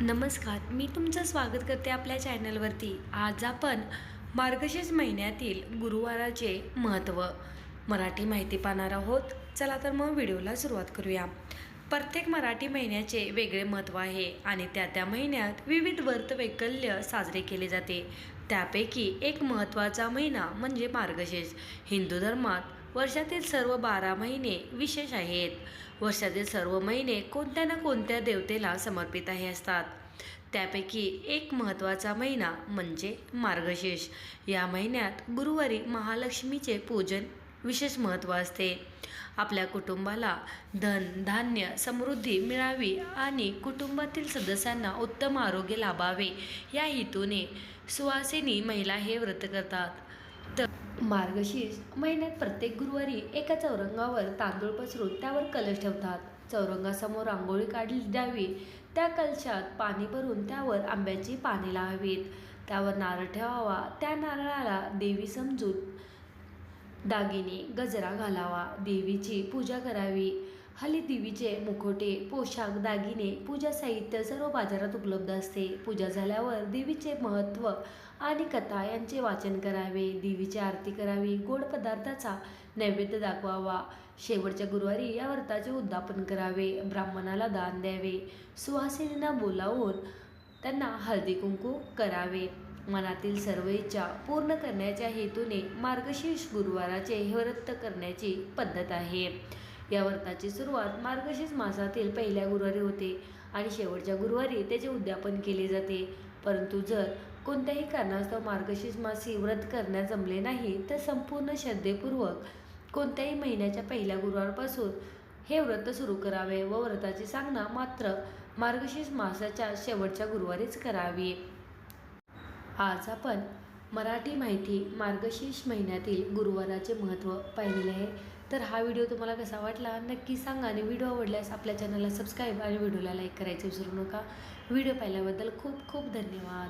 नमस्कार मी तुमचं स्वागत करते आपल्या चॅनलवरती. आज आपण मार्गशीर्ष महिन्यातील गुरुवाराचे महत्त्व मराठी माहिती पाहणार आहोत. चला तर मग व्हिडिओला सुरुवात करूया. प्रत्येक मराठी महिन्याचे वेगळे महत्त्व आहे आणि त्या त्या महिन्यात विविध व्रत वैकल्य साजरे केले जाते. त्यापैकी एक महत्त्वाचा महिना म्हणजे मार्गशीर्ष. हिंदू धर्मात वर्षातील सर्व बारा महिने विशेष आहेत. वर्षातील सर्व महिने कोणत्या ना कोणत्या देवतेला समर्पित आहे असतात. त्यापैकी एक महत्त्वाचा महिना म्हणजे मार्गशीर्ष. या महिन्यात गुरुवारी महालक्ष्मीचे पूजन विशेष महत्त्व असते. आपल्या कुटुंबाला धन धान्य समृद्धी मिळावी आणि कुटुंबातील सदस्यांना उत्तम आरोग्य लाभावे या हेतूने सुवासिनी महिला हे व्रत करतात. तर मार्गशीर्ष महिन्यात प्रत्येक गुरुवारी एका चौरंगावर तांदूळ पसरून त्यावर कलश ठेवतात. चौरंगासमोर रांगोळी काढली द्यावी. त्या कलशात पाणी भरून त्यावर आंब्याची पाने लावावीत. त्यावर नारळ ठेवावा. त्या नारळाला देवी समजून दागिने गजरा घालावा. देवीची पूजा करावी. हल्ली देवीचे मुखोटे पोशाख दागिने पूजा साहित्य सर्व बाजारात उपलब्ध असते. पूजा झाल्यावर देवीचे महत्त्व आणि कथा यांचे वाचन करावे. देवीची आरती करावी. गोड पदार्थाचा नैवेद्य दाखवावा. शेवटच्या गुरुवारी या व्रताचे उद्यापन करावे. ब्राह्मणाला दान द्यावे. सुहासिनींना बोलावून त्यांना हळदी कुंकू करावे. मनातील सर्व इच्छा पूर्ण करण्याच्या हेतूने मार्गशीर्ष गुरुवाराचे हे व्रत करण्याची पद्धत आहे. या व्रताची सुरुवात मार्गशीर्ष मासातील पहिल्या गुरुवारी होते आणि शेवटच्या गुरुवारी त्याचे उद्यापन केले जाते. परंतु जर कोणत्याही कारणास्तव मार्गशीर्ष मासी व्रत करण्यास जमले नाही तर संपूर्ण श्रद्धेपूर्वक कोणत्याही महिन्याच्या पहिल्या गुरुवारपासून हे व्रत सुरू करावे व व्रताची सांगना मात्र मार्गशीर्ष मासाच्या शेवटच्या गुरुवारीच करावी. आज आपण मराठी माहिती मार्गशीर्ष महिन्यातील गुरुवाराचे महत्त्व पाहिलेले आहे. तर हा व्हिडिओ तुम्हाला कसा वाटला नक्की सांगा आणि व्हिडिओ आवडल्यास आपल्या चॅनलला सबस्क्राईब आणि व्हिडिओला लाईक करायचं विसरू नका. व्हिडिओ पाहिल्याबद्दल खूप खूप धन्यवाद.